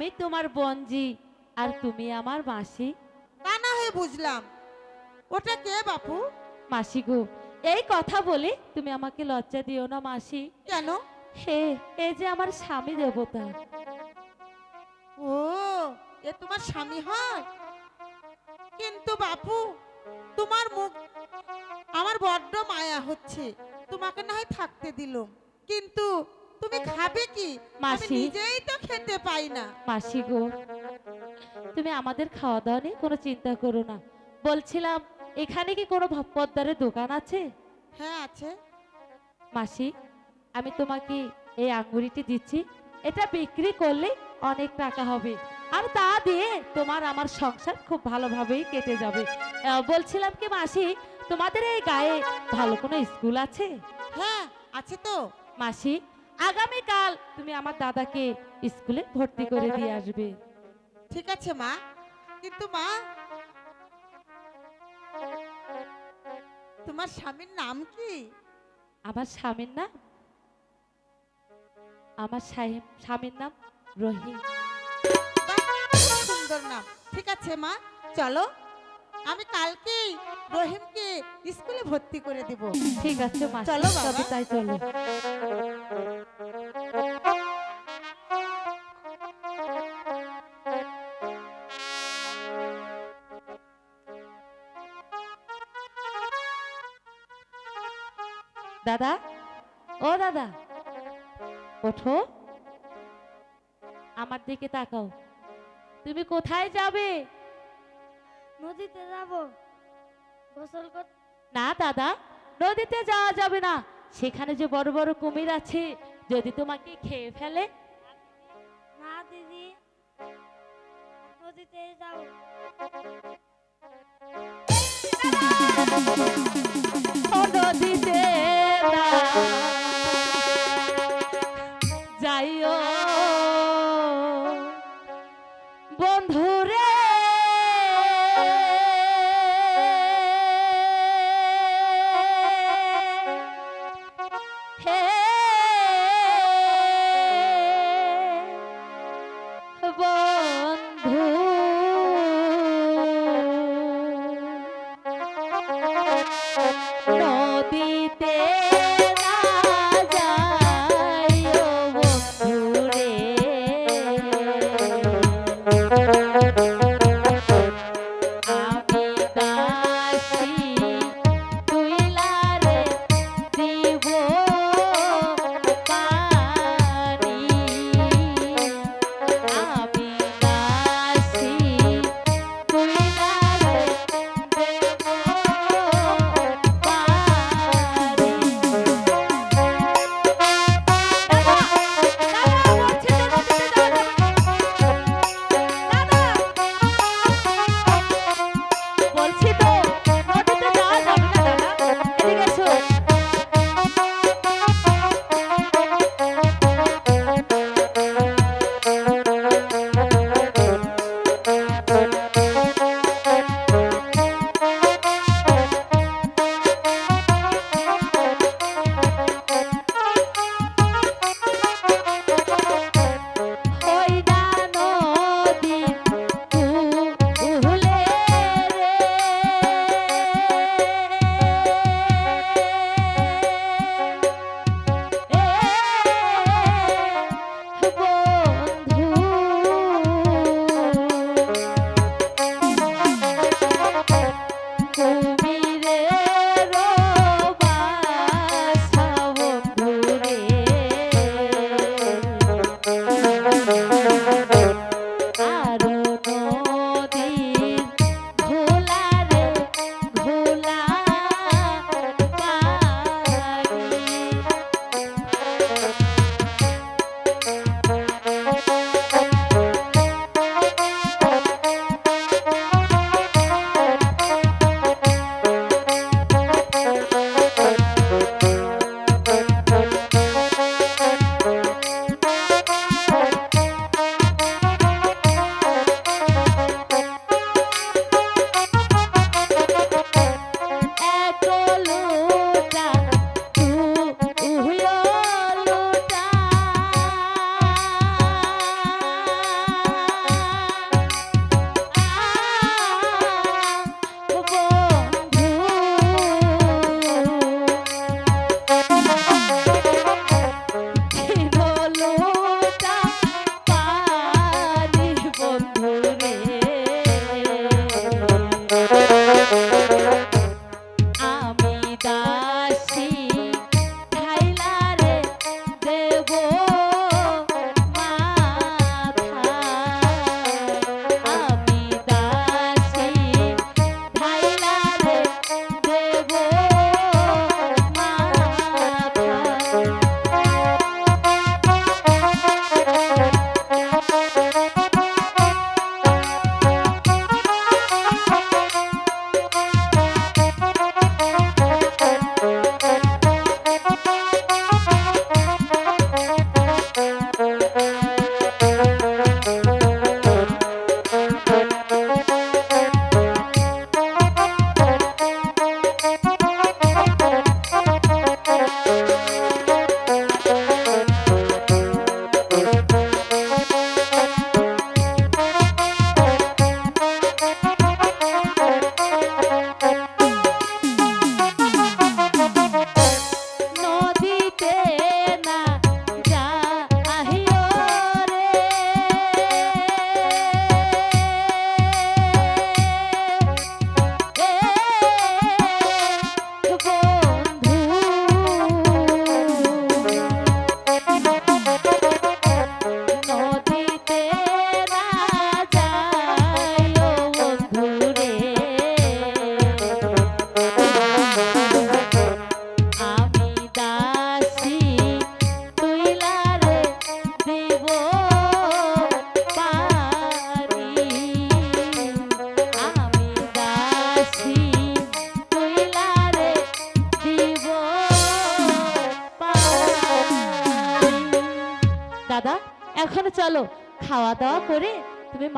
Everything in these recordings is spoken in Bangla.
আমি তোমার বঞ্জি আর তুমি আমার মাসি। তা না হয়ে বুঝলাম। ওটা কে বাপু? মাসি গো এই কথা বলে তুমি আমাকে লজ্জা দিও না মাসি। কেন? হে এই যে আমার স্বামী দেবতা। ও এ তোমার স্বামী হয়? কিন্তু বাপু তোমার মুখ আমার বড্ড মায়া হচ্ছে। তোমাকে না হয় থাকতে দিলুম। কিন্তু তুমি খাবে কি? মাসি। নিজেই তো খেতে পাই না। মাসি গো তুমি আমাদের খাওয়া দাওয়া নিয়ে কোনো চিন্তা করো না। বলছিলাম এখানে কি কোনো পদ্মারের দোকান আছে? হ্যাঁ আছে। মাসি আমি তোমাকে এই আঙ্গুরিটি দিচ্ছি। এটা বিক্রি করলে অনেক টাকা হবে। আর তা দিয়ে তোমার আমার সংসার খুব ভালোভাবেই কেটে যাবে। বলছিলাম কি মাসি তোমাদের এই গায়ে ভালো কোনো স্কুল আছে? হ্যাঁ আছে তো। মাসি আগামীকাল তুমি আমার দাদাকে স্কুলে ভর্তি করে দিয়ে আসবে। ঠিক আছে মা। কিন্তু মা তোমার স্বামীর নাম কি? আমার স্বামীর নাম? আমার স্বামী- স্বামীর নাম রহিম সুন্দর নাম। ঠিক আছে মা। চলো। আমি কালকেই রহিমকে স্কুলে ভর্তি করে দেব। ঠিক আছে চলো বাবা। তাই চলো। দাদা? ও দাদা। ওঠো। আমার দিকে তাকাও। তুমি কোথায় যাবে? নদীতে যাব। গোসল করতে না দাদা নদীতে যাওয়া যাবে না। সেখানে যে বড় বড় কুমির আছে যদি তোমাকে খেয়ে ফেলে। না দিদি। নদীতে যাও নদীতে না।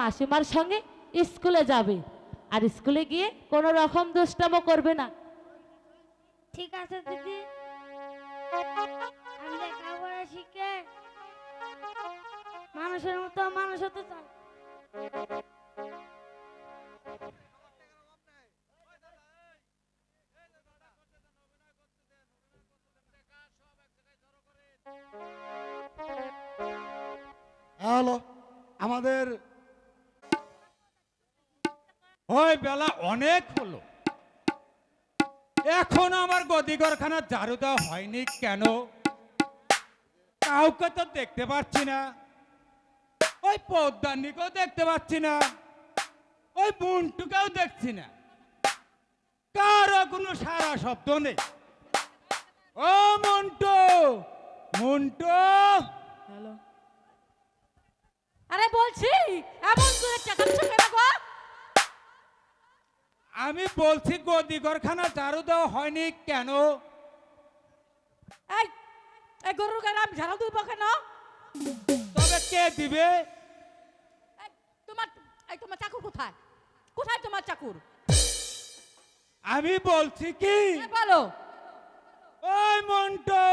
মাসিমার সঙ্গে স্কুলে যাবে। আর স্কুলে গিয়ে কোনো রকম দুষ্টামো করবে না। ঠিক আছে দিদি। আমি লেখাপড়া শিখে মানুষের মতো মানুষ হতে চাই। হ্যালো আমাদের ওই বেলা অনেক হলো। এখন আমার গদিঘরখানা ঝাড়ু দেওয়া হয়নি কেন? কাউকে তো দেখতে পাচ্ছি না। ওই পদ্মানিকেও দেখতে পাচ্ছি না। ওই বুনটুকেও দেখছি না। কারও কোনো সারা শব্দ নেই। ও মন্টু মন্টু। আরে বলছি, এমন করে চেঁচাচ্ছ কেন গো আমি বলছি গদিঘরখানা ঝাড়ু দেওয়া হয়নি কেন? এই এই গরুর গায়ে আমি ঝাড়ু দিব কেন? তবে কে দিবে? এই, তোমার এই তোমার চাকুর কোথায়? কোথায় তোমার চাকুর? আমি বলছি কি? এ, বলো। ওই মন্টু।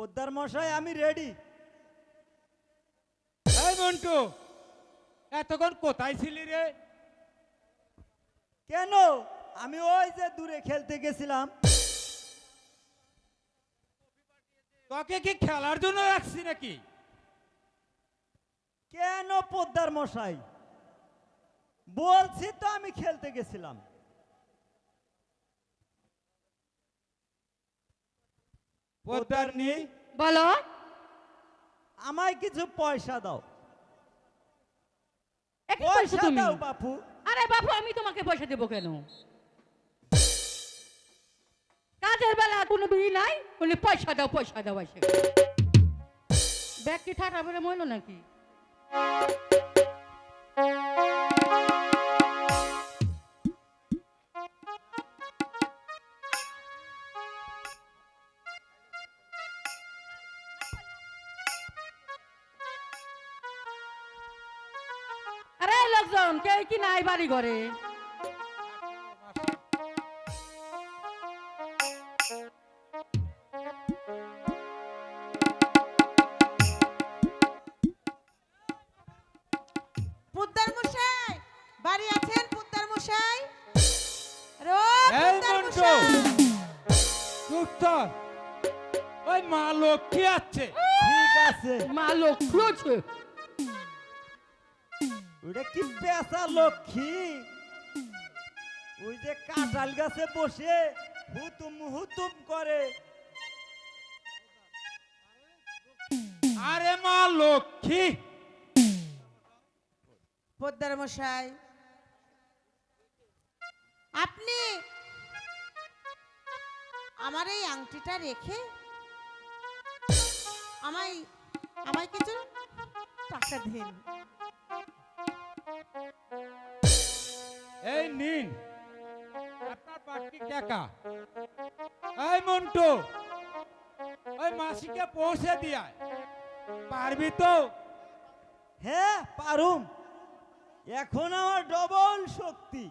পোদ্দার মশাই আমি রেডি এই মন্টু এতক্ষণ কোথায় ছিলি রে? কেন? আমি ওই যে দূরে খেলতে গেছিলাম। তোকে কি খেলার জন্য রাখছি নাকি? কেন পোদ্দার মশাই? বলছি তো আমি খেলতে গেছিলাম। পোদ্দার বলো। আমায় কিছু পয়সা দাও। পয়সা পয়সা তুমি। দাও বাপু। আরে বাবু আমি তোমাকে পয়সা দেবো কেন? কাজের বেলা কোনো বিড়ি নাই? উনি পয়সা দাও পয়সা দাও এসে। ব্যাগ কি ঠাটা বলে মইল নাকি? কি নাই বাড়ি ঘরে? মশাই বাড়ি আছেন পুত্তার মশাই। ওই মা লক্ষ্মী আছে। ঠিক আছে। মা লক্ষ্মী আছে? ওটা কি পেশা লক্ষ্মী? ওই যে কাঁঠাল গাছে বসে হুতুম হুতুম করে। আরে মা লক্ষ্মী। পোদ্দার মশাই। আপনি আমার এই আংটিটা রেখে আমায় আমায় কিছু টাকা দিন। এই নিন। আপনার বাকি টাকা। এই মন্টু, ওই মাসিকে পৌঁছে দিয়া পারবি তো? হ্যাঁ পারুম। এখন আমার ডবল শক্তি।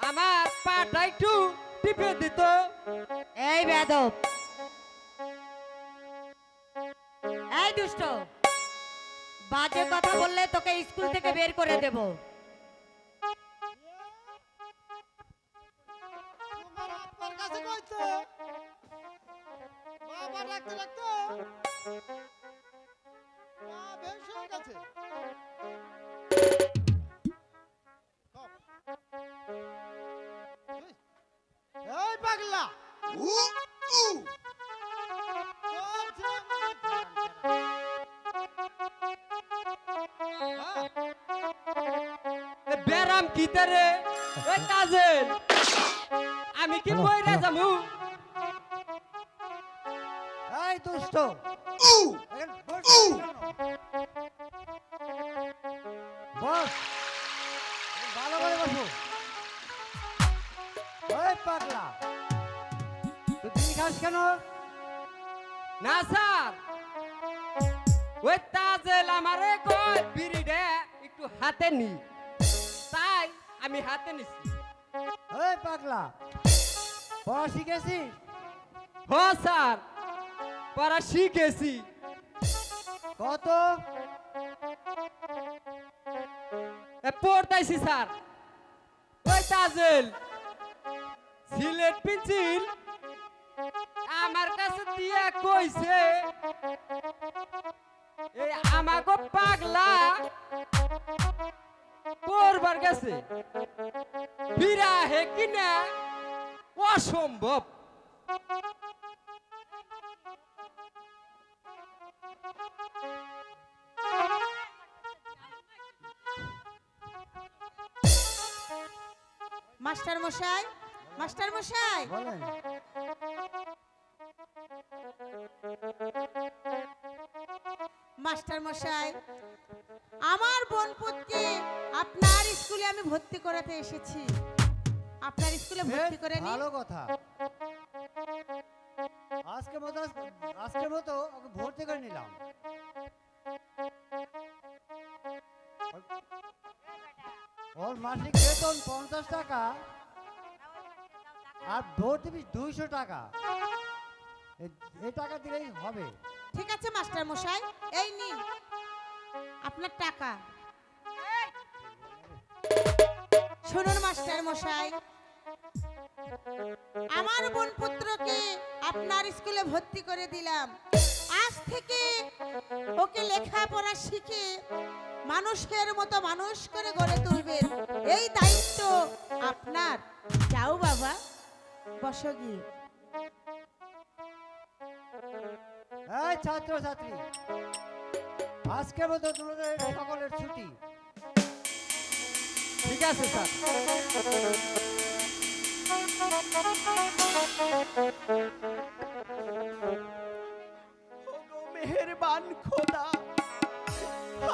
আমার পাটা একটু টিপে দিত। এই বেদব। এই দুষ্ট বাজে কথা বললে তোকে স্কুল থেকে বের করে দেব। কাছে এই, পাগলা। তোর ছেলে আমাকে প্রাণ ছাড়া। এ বেরাম কি রে ওই তাজেল আমি কি মইরা যামু? এই দুষ্ট। পাগলা। তুই বিড়ি খাস কেন? না স্যার। ওই তাজেল আমারে কয় বিড়িটা একটু হাতে নি। তাই আমি হাতে নিছি। ওই পাগলা পড়া শিখেছিস? হ স্যার পড়া শিখেছি। কত? এ পড়তাইছি স্যার। ওই তাজেল। সিলেট পেন্সিল? আমার কাছে দিয়া কইছে এই আমাকে পাগলা, পড়বার গেছে। বিরাহে কিনা অসম্ভব। মাস্টার মশাই মাস্টার মশাই? মাস্টার মশাই আমার বোনপুতকে আপনার স্কুলে আমি ভর্তি করাতে এসেছি। আপনার স্কুলে ভর্তি করে নি ভালো কথা। আজকে মতো আজকের মতো ওকে ভর্তি করে নিলাম। ওর মাসিক বেতন পঞ্চাশ টাকা। আর ভর্তি ফিস দুইশো টাকা। এই টাকা দিলেই হবে। ঠিক আছে, মাস্টার মশাই। এই নিন। আপনার টাকা। শুনুন, মাস্টার মশাই। আমার বোন পুত্রকে আপনার স্কুলে ভর্তি করে দিলাম। আজ থেকে ওকে লেখাপড়া শিখে মানুষের মতো মানুষ করে গড়ে তুলবেন। এই দায়িত্ব আপনার। যাও বাবা। বসো ছাত্র, ছাত্রী, আজকের মতো তোমাদের সকলের ছুটি। ঠিক আছে, স্যার। মেহেরবান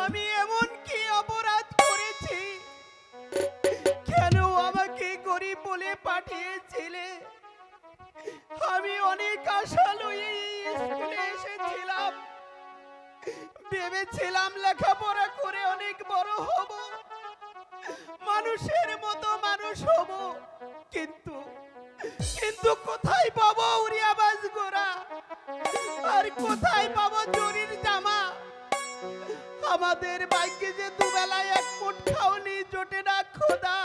আমি অপরাধ করেছি? কেন আমাকে গরিব বলে আমি অনেক আশা এই স্কুলে এসেছিলাম। ভেবেছিলাম লেখাপড়া করে অনেক বড় হব। মানুষের মতো মানুষ হব। কিন্তু কিন্তু কোথায় পাবো উড়িয়া বাজ গোরা? আর কোথায় পাবো জরির জামা? আমাদের বাইকে যে দুবেলায় এক ফুট খাওনি, জোটে না খোদা